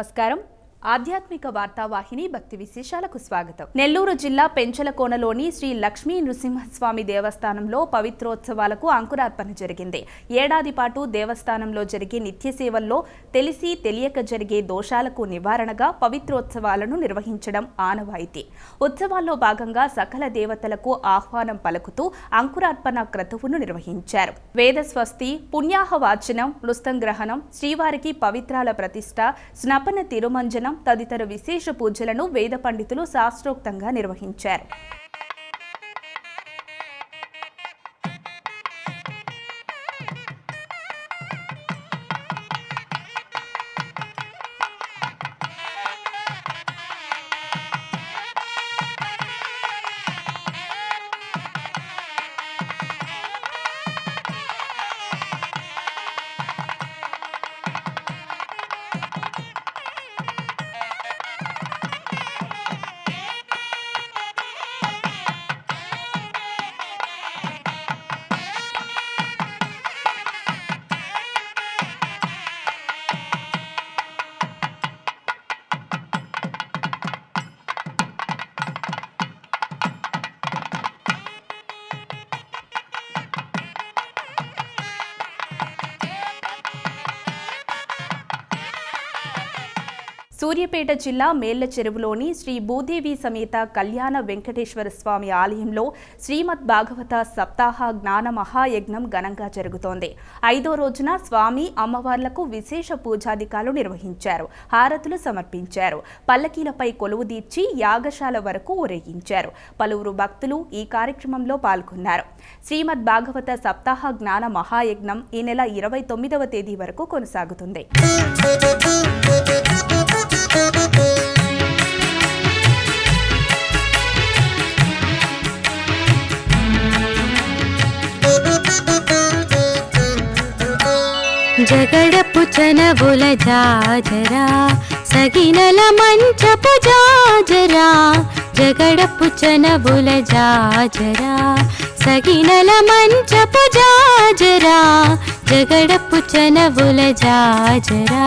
నమస్కారం. ఆధ్యాత్మిక వార్తావాహిని భక్తి విశేషాలకు స్వాగతం. నెల్లూరు జిల్లా పెంచలకోనలోని శ్రీ లక్ష్మీ నృసింహస్వామి దేవస్థానంలో పవిత్రోత్సవాలకు అంకురార్పణ జరిగింది. ఏడాది పాటు దేవస్థానంలో జరిగే నిత్య సేవల్లో తెలిసి తెలియక జరిగే దోషాలకు నివారణగా పవిత్రోత్సవాలను నిర్వహించడం ఆనవాయితీ. ఉత్సవాల్లో భాగంగా సకల దేవతలకు ఆహ్వానం పలుకుతూ అంకురార్పణ క్రతువును నిర్వహించారు. వేదస్వస్తి పుణ్యాహ వాచనం నృస్తంగ్రహణం శ్రీవారికి పవిత్రాల ప్రతిష్ట స్నపన తిరుమంజనం తదితర విశేష పూజలను వేద పండితులు శాస్త్రోక్తంగా నిర్వహించారు. సూర్యాపేట జిల్లా మేళ్ళ చెరువులోని శ్రీ భూదేవి సమేత కళ్యాణ వెంకటేశ్వర స్వామి ఆలయంలో శ్రీమద్ భాగవత సప్తాహ జ్ఞాన మహాయజ్ఞం ఘనంగా జరుగుతోంది. ఐదో రోజున స్వామి అమ్మవార్లకు విశేష పూజాధికాలు నిర్వహించారు. హారతులు సమర్పించారు. పల్లకీలపై కొలువు తీర్చి యాగశాల వరకు ఊరేగించారు. పలువురు భక్తులు ఈ కార్యక్రమంలో పాల్గొన్నారు. శ్రీమద్ భాగవత సప్తాహ జ్ఞాన మహాయజ్ఞం ఈ నెల ఇరవై తొమ్మిదవ తేదీ వరకు కొనసాగుతుంది. జగడపు చనవుల జాజరా సగినల మంచపు జాజరా జగడపు చనవుల జాజరా సగినల మంచపు జాజరా జగడపు చనవుల జాజరా.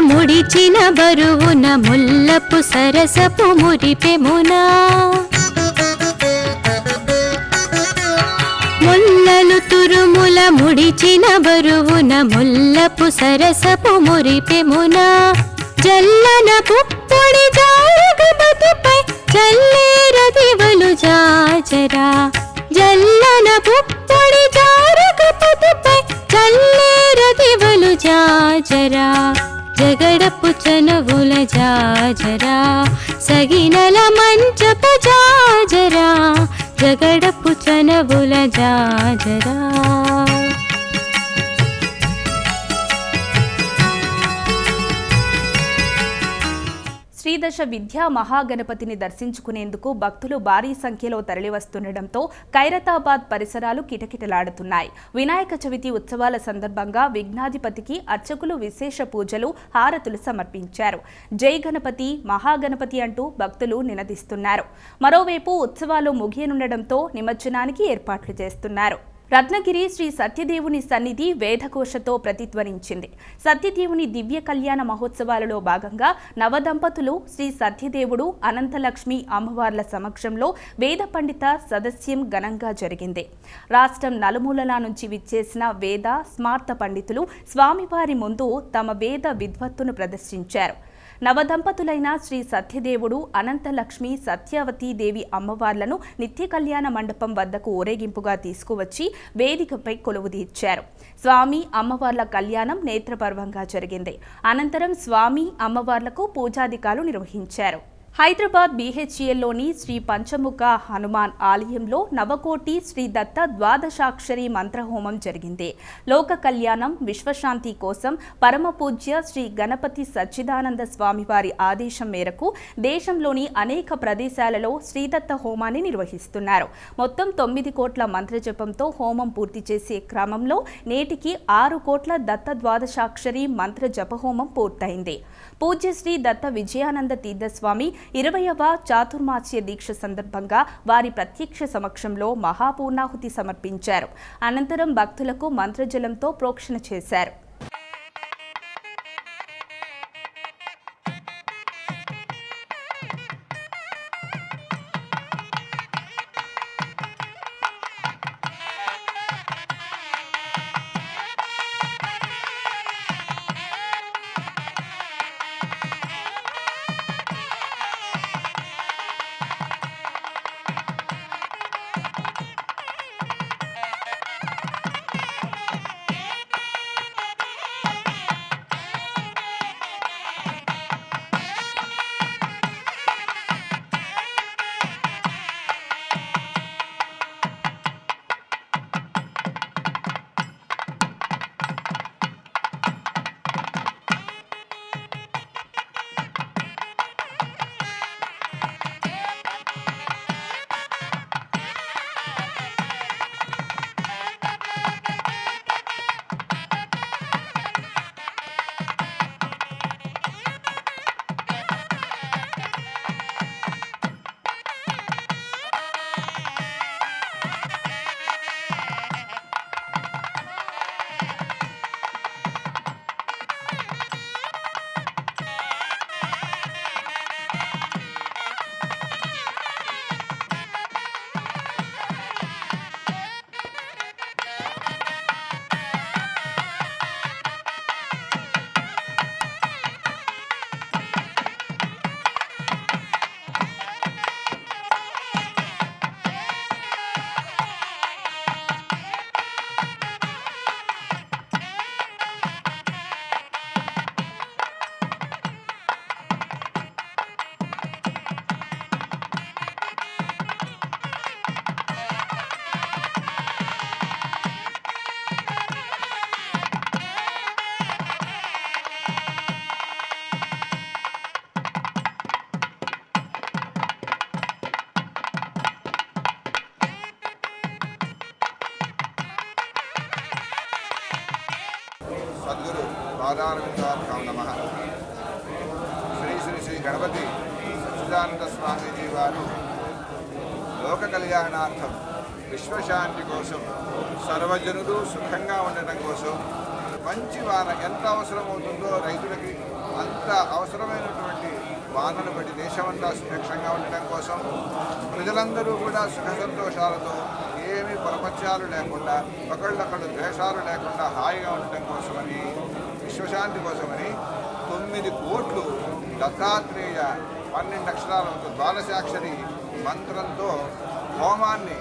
ముడిచిన బరువున ముల్లపు సరసపు మురిపెమునా. ముల్లలు తురుముల ముడిచిన బరువున ముల్లపు సరసపు మురిపెమునా. జల్లన పుప్పొడి జారగమతిపై చల్లేర దివలు జాజరా. జల్లన పుప్పొడి జారగపతిపై చల్లేర దివలు జాజరా. జగడపు చనవుల జాజరా సగినల మంచపు జాజరా జగడపు చనవుల జాజరా. శ్రీదశ విద్యా మహాగణపతిని దర్శించుకునేందుకు భక్తులు భారీ సంఖ్యలో తరలివస్తుండటంతో ఖైరతాబాద్ పరిసరాలు కిటకిటలాడుతున్నాయి. వినాయక చవితి ఉత్సవాల సందర్భంగా విఘ్నాధిపతికి అర్చకులు విశేష పూజలు హారతులు సమర్పించారు. జై గణపతి మహాగణపతి అంటూ భక్తులు నినదిస్తున్నారు. మరోవైపు ఉత్సవాలు ముగియనుండటంతో నిమజ్జనానికి ఏర్పాట్లు చేస్తున్నారు. రత్నగిరి శ్రీ సత్యదేవుని సన్నిధి వేదఘోషతో ప్రతిధ్వనించింది. సత్యదేవుని దివ్య కళ్యాణ మహోత్సవాలలో భాగంగా నవదంపతులు శ్రీ సత్యదేవుడు అనంతలక్ష్మి అమ్మవార్ల సమక్షంలో వేద పండిత సదస్యం ఘనంగా జరిగింది. రాష్ట్రం నలుమూలల నుంచి విచ్చేసిన వేద స్మార్త పండితులు స్వామివారి ముందు తమ వేద విద్వత్తును ప్రదర్శించారు. నవదంపతులైన శ్రీ సత్యదేవుడు అనంతలక్ష్మి సత్యవతీ దేవి అమ్మవార్లను నిత్య కళ్యాణ మండపం వద్దకు ఊరేగింపుగా తీసుకువచ్చి వేదికపై కొలువుదీర్చారు స్వామి అమ్మవార్ల కళ్యాణం నేత్రపర్వంగా జరిగింది. అనంతరం స్వామి అమ్మవార్లకు పూజాధికారులు నిర్వహించారు. హైదరాబాద్ బీహెచ్ఏలోని శ్రీ పంచముఖ హనుమాన్ ఆలయంలో నవకోటి శ్రీ దత్త ద్వాదశాక్షరి మంత్రహోమం జరిగింది. లోక కళ్యాణం విశ్వశాంతి కోసం పరమపూజ్య శ్రీ గణపతి సచ్చిదానంద స్వామివారి ఆదేశం మేరకు దేశంలోని అనేక ప్రదేశాలలో శ్రీదత్త హోమాన్ని నిర్వహిస్తున్నారు. మొత్తం తొమ్మిది కోట్ల మంత్రజపంతో హోమం పూర్తి చేసే క్రమంలో నేటికి ఆరు కోట్ల దత్త ద్వాదశాక్షరి మంత్ర జపహోమం పూర్తయింది పూజ్యశ్రీ దత్త విజయానంద తీర్థస్వామి ఇరవయవ చాతుర్మాస్య దీక్ష సందర్భంగా వారి ప్రత్యక్ష సమక్షంలో మహాపూర్ణాహుతి సమర్పించారు. అనంతరం భక్తులకు మంత్రజలంతో ప్రోక్షణ చేశారు. సద్గురు నమ. శ్రీ శ్రీ శ్రీ గణపతి సచ్చిదానంద స్వామీజీ వారు లోక కళ్యాణార్థం విశ్వశాంతి కోసం సర్వజనులు సుఖంగా ఉండటం కోసం మంచి వాన ఎంత అవసరమవుతుందో రైతులకి అంత అవసరమైనటువంటి వానలు బట్టి దేశమంతా సుభిక్షంగా ఉండటం కోసం ప్రజలందరూ కూడా సుఖ సంతోషాలతో ఏమీ ప్రపంచాలు లేకుండా ఒకళ్ళొకళ్ళు ద్వేషాలు లేకుండా హాయిగా ఉండటం కోసమని విశ్వశాంతి కోసమని తొమ్మిది కోట్లు దత్తాత్రేయ పన్నెండు అక్షరాలతో ద్వాదశాక్షరి మంత్రంతో హోమాన్ని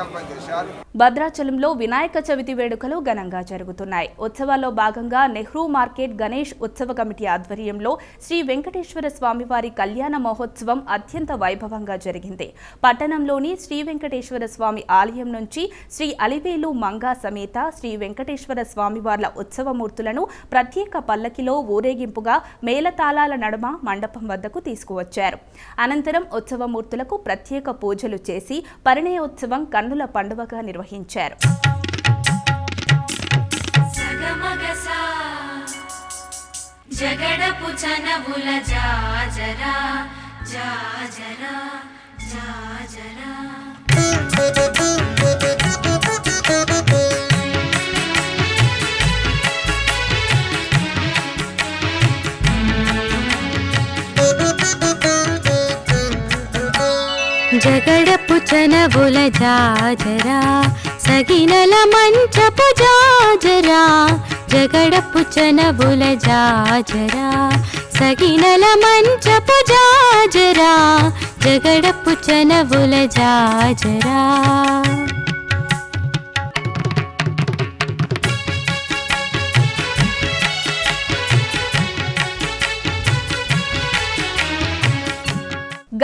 సంకల్పం చేశారు. భద్రాచలంలో వినాయక చవితి వేడుకలు ఘనంగా జరుగుతున్నాయి. ఉత్సవాల్లో భాగంగా నెహ్రూ మార్కెట్ గణేష్ ఉత్సవ కమిటీ ఆధ్వర్యంలో శ్రీ వెంకటేశ్వర స్వామివారి కళ్యాణ మహోత్సవం అత్యంత వైభవంగా జరిగింది. పట్టణంలోని శ్రీ వెంకటేశ్వర స్వామి ఆలయం నుంచి శ్రీ అలివేలు మంగా సమేత శ్రీ వెంకటేశ్వర స్వామివార్ల ఉత్సవమూర్తులను ప్రత్యేక పల్లకిలో ఊరేగింపుగా మేళతాళాల నడుమ మండపం వద్దకు తీసుకువచ్చారు. అనంతరం ఉత్సవమూర్తులకు ప్రత్యేక పూజలు చేసి పరిణయోత్సవం కన్నుల పండుగగా నిర్వహించారు. జగడపు చనవుల జాజరా జాజరా జాజరా. జగడపు చనవుల జాజరా సగినల మంచపు జాజరా జగడపు చనవుల జాజరా సగినల మంచపు జాజరా జగడపు చనవుల జాజరా.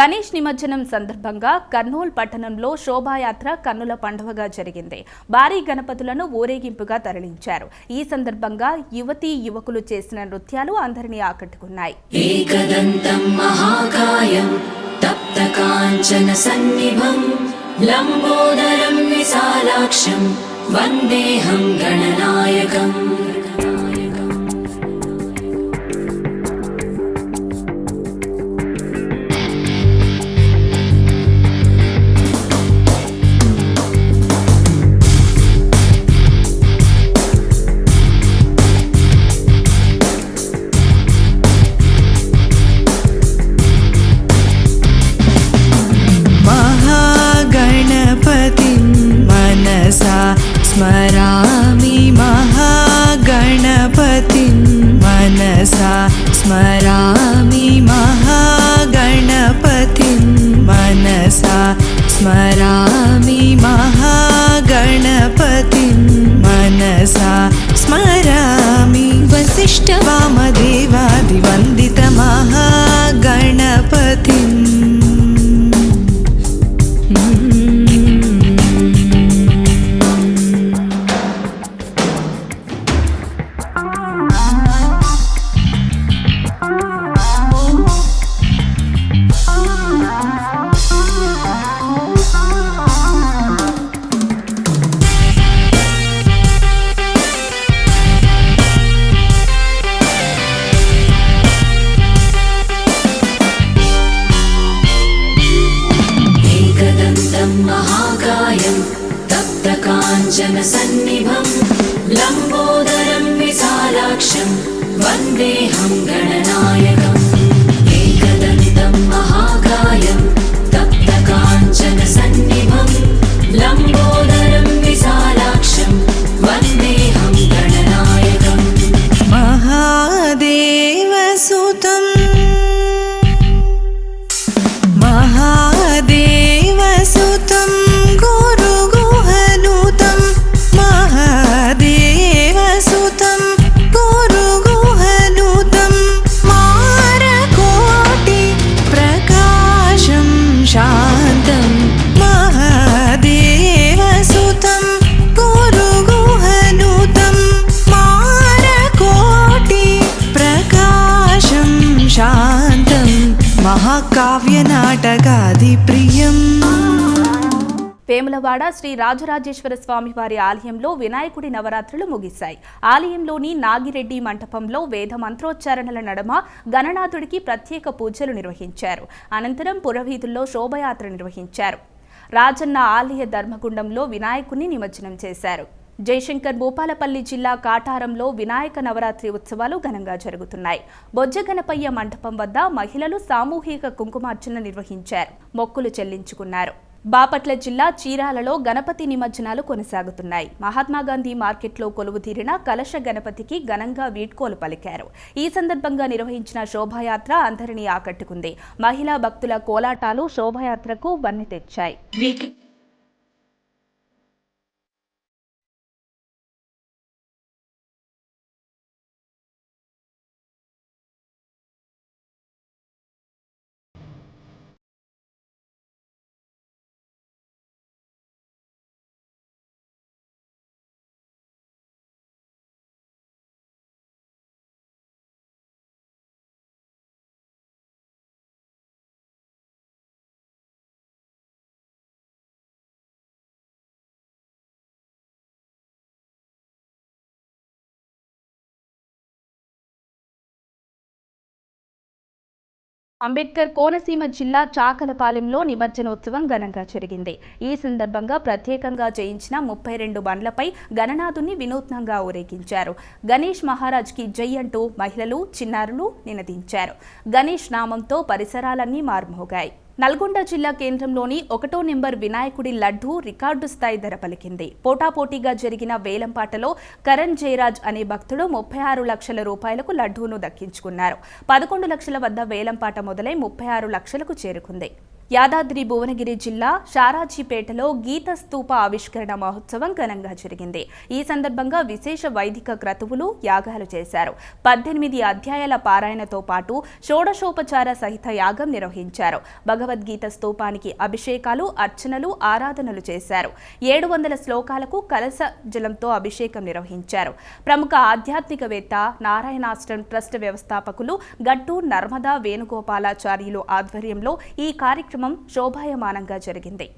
గణేష్ నిమజ్జనం సందర్భంగా కర్నూలు పట్టణంలో శోభాయాత్ర కన్నుల పండుగగా జరిగింది. భారీ గణపతులను ఊరేగింపుగా తరలించారు. ఈ సందర్భంగా యువతీ యువకులు చేసిన నృత్యాలు అందరినీ ఆకట్టుకున్నాయి. వందేహం గణనాయకం. my heart एकदन्तं महाकायं तप्तकाञ्चनसन्निभं लम्बोदरं विशालाक्षं वन्देऽहं गणनायकम् విజయవాడ శ్రీ రాజరాజేశ్వర స్వామి వారి ఆలయంలో వినాయకుడి నవరాత్రులు ముగిశాయి. ఆలయంలోని నాగిరెడ్డి మంటపంలో వేద మంత్రోచ్చారణల నడమ గణనాథుడికి ప్రత్యేక పూజలు నిర్వహించారు. అనంతరం పురవీధుల్లో శోభయాత్ర నిర్వహించారు. రాజన్న ఆలయ ధర్మగుండంలో వినాయకుడిని నిమజ్జనం చేశారు. జయశంకర్ భూపాలపల్లి జిల్లా కాటారంలో వినాయక నవరాత్రి ఉత్సవాలు ఘనంగా జరుగుతున్నాయి. బొజ్జగనపయ్య మంటపం వద్ద మహిళలు సామూహిక కుంకుమార్చన నిర్వహించారు. మొక్కులు చెల్లించుకున్నారు. బాపట్ల జిల్లా చీరాలలో గణపతి నిమజ్జనాలు కొనసాగుతున్నాయి. మహాత్మాగాంధీ మార్కెట్లో కొలువుతీరిన కలశ గణపతికి ఘనంగా వీడ్కోలు పలికారు. ఈ సందర్భంగా నిర్వహించిన శోభాయాత్ర అందరినీ ఆకట్టుకుంది. మహిళా భక్తుల కోలాటాలు శోభాయాత్రకు వన్నె తెచ్చాయి. అంబేద్కర్ కోనసీమ జిల్లా చాకలపాలెంలో నిమజ్జనోత్సవం ఘనంగా జరిగింది. ఈ సందర్భంగా ప్రత్యేకంగా జయించిన ముప్పై రెండు బండ్లపై గణనాథుని వినూత్నంగా ఊరేగించారు. గణేష్ మహారాజ్కి జై అంటూ మహిళలు చిన్నారులు నినదించారు. గణేష్ నామంతో పరిసరాలన్నీ మార్మోగాయి. నల్గొండ జిల్లా కేంద్రంలోని ఒకటో నెంబర్ వినాయకుడి లడ్డు రికార్డు స్థాయి ధర పలికింది. పోటాపోటీగా జరిగిన వేలంపాటలో కరణ్ జయరాజ్ అనే భక్తుడు ముప్పై ఆరు లక్షల రూపాయలకు లడ్డూను దక్కించుకున్నారు. పదకొండు లక్షల వద్ద వేలంపాట మొదలై ముప్పై ఆరు లక్షలకు చేరుకుంది. యాదాద్రి భువనగిరి జిల్లా షారాజీపేటలో గీత స్తూప ఆవిష్కరణ మహోత్సవం ఘనంగా జరిగింది. ఈ సందర్భంగా విశేష వైదిక క్రతువులు యాగాలు చేశారు. పద్దెనిమిది అధ్యాయాల పారాయణతో పాటు షోడశోపచార సహిత యాగం నిర్వహించారు. భగవద్గీత స్తూపానికి అభిషేకాలు అర్చనలు ఆరాధనలు చేశారు. ఏడు వందల శ్లోకాలకు కలస జలంతో అభిషేకం నిర్వహించారు. ప్రముఖ ఆధ్యాత్మికవేత్త నారాయణాశ్రమ్ ట్రస్ట్ వ్యవస్థాపకులు గట్టు నర్మదా వేణుగోపాలాచార్యులు ఆధ్వర్యంలో ఈ కార్యక్రమం శోభాయమానంగా జరిగింది.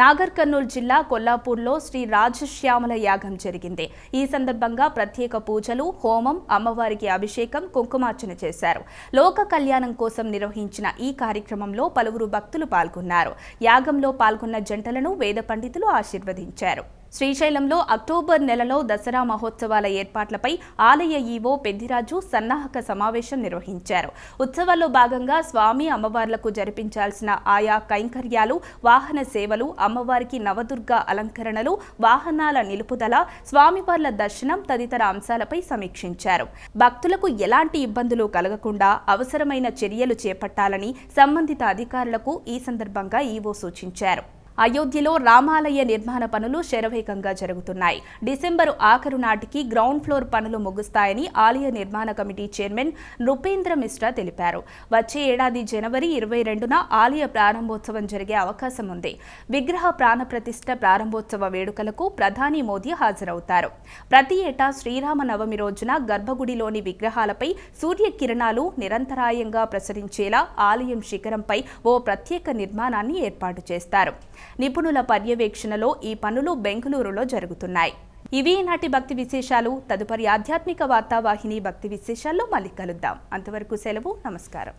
నాగర్ కర్నూలు జిల్లా కొల్లాపూర్లో శ్రీ రాజశ్యామల యాగం జరిగింది. ఈ సందర్భంగా ప్రత్యేక పూజలు హోమం అమ్మవారికి అభిషేకం కుంకుమార్చన చేశారు. లోక కళ్యాణం కోసం నిర్వహించిన ఈ కార్యక్రమంలో పలువురు భక్తులు పాల్గొన్నారు. యాగంలో పాల్గొన్న జంటలను వేద పండితులు ఆశీర్వదించారు. శ్రీశైలంలో అక్టోబర్ నెలలో దసరా మహోత్సవాల ఏర్పాట్లపై ఆలయ ఈవో పెద్దిరాజు సన్నాహక సమావేశం నిర్వహించారు. ఉత్సవాల్లో భాగంగా స్వామి అమ్మవార్లకు జరిపించాల్సిన ఆయా కైంకర్యాలు వాహన సేవలు అమ్మవారికి నవదుర్గ అలంకరణలు వాహనాల నిలుపుదల స్వామివార్ల దర్శనం తదితర అంశాలపై సమీక్షించారు. భక్తులకు ఎలాంటి ఇబ్బందులు కలగకుండా అవసరమైన చర్యలు చేపట్టాలని సంబంధిత అధికారులకు ఈ సందర్భంగా ఈవో సూచించారు. అయోధ్యలో రామాలయ నిర్మాణ పనులు శరవేగంగా జరుగుతున్నాయి. డిసెంబరు ఆఖరు నాటికి గ్రౌండ్ ఫ్లోర్ పనులు ముగుస్తాయని ఆలయ నిర్మాణ కమిటీ చైర్మన్ నృపేంద్ర మిశ్రా తెలిపారు. వచ్చే ఏడాది జనవరి ఇరవై రెండున ఆలయ ప్రారంభోత్సవం జరిగే అవకాశం ఉంది. విగ్రహ ప్రాణప్రతిష్ఠ ప్రారంభోత్సవ వేడుకలకు ప్రధాని మోదీ హాజరవుతారు. ప్రతి ఏటా శ్రీరామ నవమి రోజున గర్భగుడిలోని విగ్రహాలపై సూర్యకిరణాలు నిరంతరాయంగా ప్రసరించేలా ఆలయం శిఖరంపై ఓ ప్రత్యేక నిర్మాణాన్ని ఏర్పాటు చేస్తారు. నిపుణుల పర్యవేక్షణలో ఈ పనులు బెంగళూరులో జరుగుతున్నాయి. ఇవి నాటి భక్తి విశేషాలు. తదుపరి ఆధ్యాత్మిక వార్తావాహిని భక్తి విశేషాల్లో మళ్ళీ కలుద్దాం. అంతవరకు సెలవు. నమస్కారం.